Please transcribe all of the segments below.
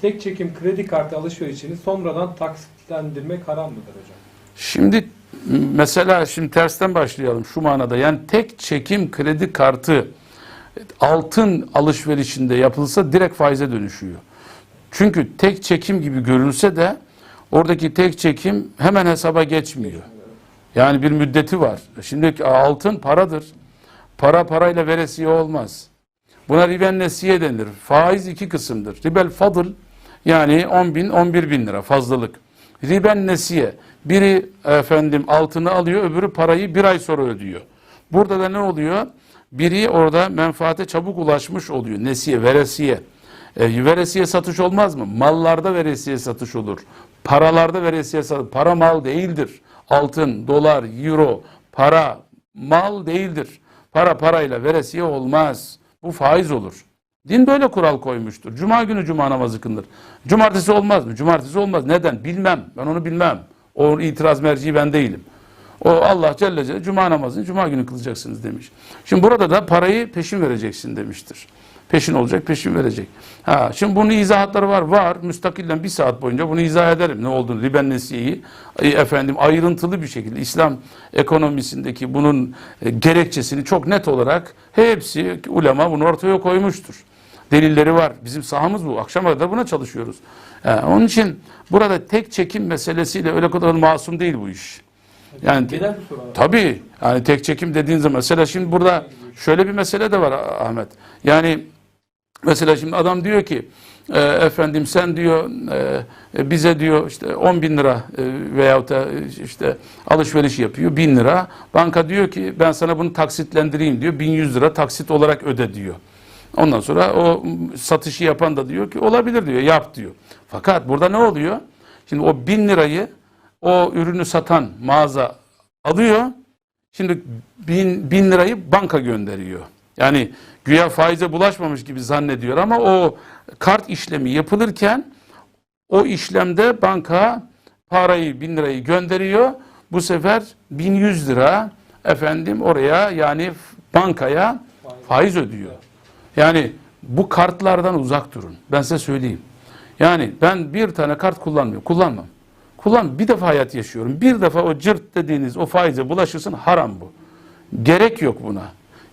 tek çekim kredi kartı alışverişini sonradan taksitlendirmek haram mıdır hocam? Şimdi mesela şimdi tersten başlayalım şu manada. Yani tek çekim kredi kartı altın alışverişinde yapılsa direkt faize dönüşüyor. Çünkü tek çekim gibi görünse de oradaki tek çekim hemen hesaba geçmiyor. Yani bir müddeti var. Şimdi altın paradır. Para parayla veresiye olmaz. Buna riben nesiye denir. Faiz iki kısımdır. Ribel fadıl yani 10 bin 11 bin lira fazlalık. Riben nesiye biri efendim altını alıyor öbürü parayı bir ay sonra ödüyor. Burada da ne oluyor? Biri orada menfaate çabuk ulaşmış oluyor. Nesiye, veresiye. E, veresiye satış olmaz mı? Mallarda veresiye satış olur. Paralarda veresiye satış. Para mal değildir. Altın, dolar, euro, para mal değildir. Para parayla veresiye olmaz. Bu faiz olur. Din böyle kural koymuştur. Cuma günü cuma namazı kılınır. Cumartesi olmaz mı? Cumartesi olmaz. Neden? Bilmem. Ben onu bilmem. O itiraz merci ben değilim. O Allah Celle Celle cuma namazını cuma günü kılacaksınız demiş. Şimdi burada da parayı peşin vereceksin demiştir. Peşin olacak, peşin verecek. Ha, şimdi bunun izahatları var. Var. Müstakillen bir saat boyunca bunu izah ederim. Ne olduğunu, riben nesiyeyi e, efendim ayrıntılı bir şekilde İslam ekonomisindeki bunun e, gerekçesini çok net olarak hepsi ulema bunu ortaya koymuştur. Delilleri var. Bizim sahamız bu. Akşama kadar buna çalışıyoruz. Ha, onun için burada tek çekim meselesiyle öyle kadar masum değil bu iş. Yani. Tabii. Yani tek çekim dediğin zaman mesela şimdi burada şöyle bir mesele de var Ahmet. Yani mesela şimdi adam diyor ki e, efendim sen diyor e, bize diyor işte 10 bin lira e, veyahut da e, işte alışveriş yapıyor 1000 lira. Banka diyor ki ben sana bunu taksitlendireyim diyor 1100 lira taksit olarak öde diyor. Ondan sonra o satışı yapan da diyor ki olabilir diyor yap diyor. Fakat burada ne oluyor? Şimdi o 1000 lirayı o ürünü satan mağaza alıyor. Şimdi bin, bin lirayı banka gönderiyor. Yani güya faize bulaşmamış gibi zannediyor ama o kart işlemi yapılırken o işlemde banka parayı bin lirayı gönderiyor. Bu sefer 1100 lira efendim oraya yani bankaya faiz ödüyor. Yani bu kartlardan uzak durun. Ben size söyleyeyim. Yani ben bir tane kart kullanmıyorum. Kullanmam. Kullan bir defa hayat yaşıyorum. Bir defa o cırt dediğiniz o faize bulaşırsın haram bu. Gerek yok buna.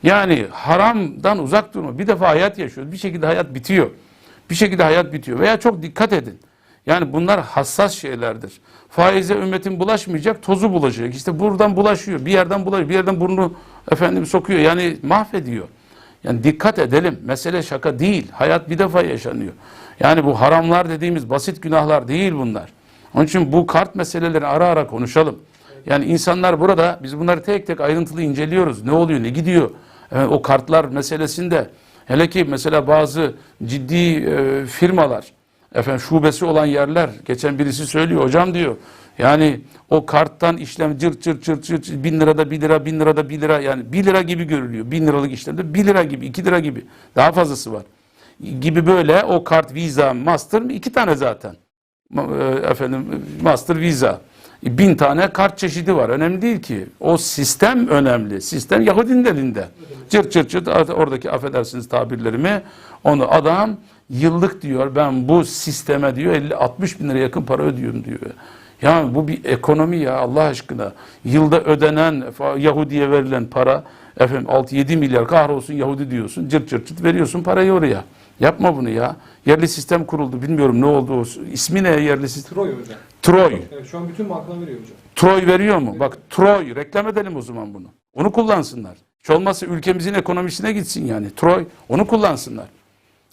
Yani haramdan uzak durma. Bir defa hayat yaşıyoruz. Bir şekilde hayat bitiyor. Bir şekilde hayat bitiyor. Veya çok dikkat edin. Yani bunlar hassas şeylerdir. Faize ümmetin bulaşmayacak, tozu bulaşacak. İşte buradan bulaşıyor, bir yerden bulaşıyor, bir yerden burnunu efendim sokuyor. Yani mahvediyor. Yani dikkat edelim. Mesele şaka değil. Hayat bir defa yaşanıyor. Yani bu haramlar dediğimiz basit günahlar değil bunlar. Onun için bu kart meseleleri ara ara konuşalım. Yani insanlar burada biz bunları tek tek ayrıntılı inceliyoruz. Ne oluyor, ne gidiyor? Evet, o kartlar meselesinde hele ki mesela bazı ciddi e, firmalar efendim şubesi olan yerler geçen birisi söylüyor hocam diyor yani o karttan işlem cırt cırt cırt cırt bin lirada bir lira bin lirada bir lira yani bir lira gibi görülüyor. Bin liralık işlemde bir lira gibi iki lira gibi daha fazlası var. Gibi böyle o kart visa master iki tane zaten. E, efendim master visa bin tane kart çeşidi var önemli değil ki o sistem önemli sistem Yahudinin elinde cırt cırt cırt oradaki affedersiniz tabirlerimi onu adam yıllık diyor ben bu sisteme diyor 50-60 bin lira yakın para ödüyorum diyor. Yani bu bir ekonomi ya Allah aşkına. Yılda ödenen Yahudi'ye verilen para efendim 6-7 milyar kahrolsun Yahudi diyorsun cırt cırt cırt veriyorsun parayı oraya. Yapma bunu ya. Yerli sistem kuruldu bilmiyorum ne oldu o ne yerli sistem? Troy hocam. Troy. Evet, şu an bütün bankalar veriyor hocam. Troy veriyor mu? Bak Troy reklam edelim o zaman bunu. Onu kullansınlar. Hiç olmazsa ülkemizin ekonomisine gitsin yani. Troy onu kullansınlar.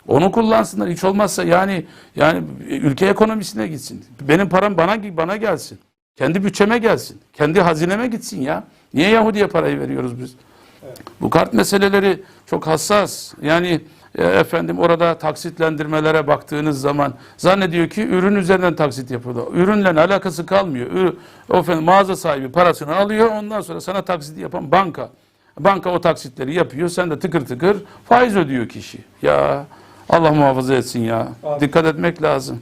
Onu kullansınlar. Hiç olmazsa yani yani ülke ekonomisine gitsin. Benim param bana bana gelsin. Kendi bütçeme gelsin. Kendi hazineme gitsin ya. Niye Yahudi'ye parayı veriyoruz biz? Bu kart meseleleri çok hassas. Yani e, efendim orada taksitlendirmelere baktığınız zaman zannediyor ki ürün üzerinden taksit yapılıyor. Ürünle alakası kalmıyor. Ürün, o efendim, mağaza sahibi parasını alıyor ondan sonra sana taksiti yapan banka. Banka o taksitleri yapıyor. Sen de tıkır tıkır faiz ödüyor kişi. Ya Allah muhafaza etsin ya. Abi. Dikkat etmek lazım.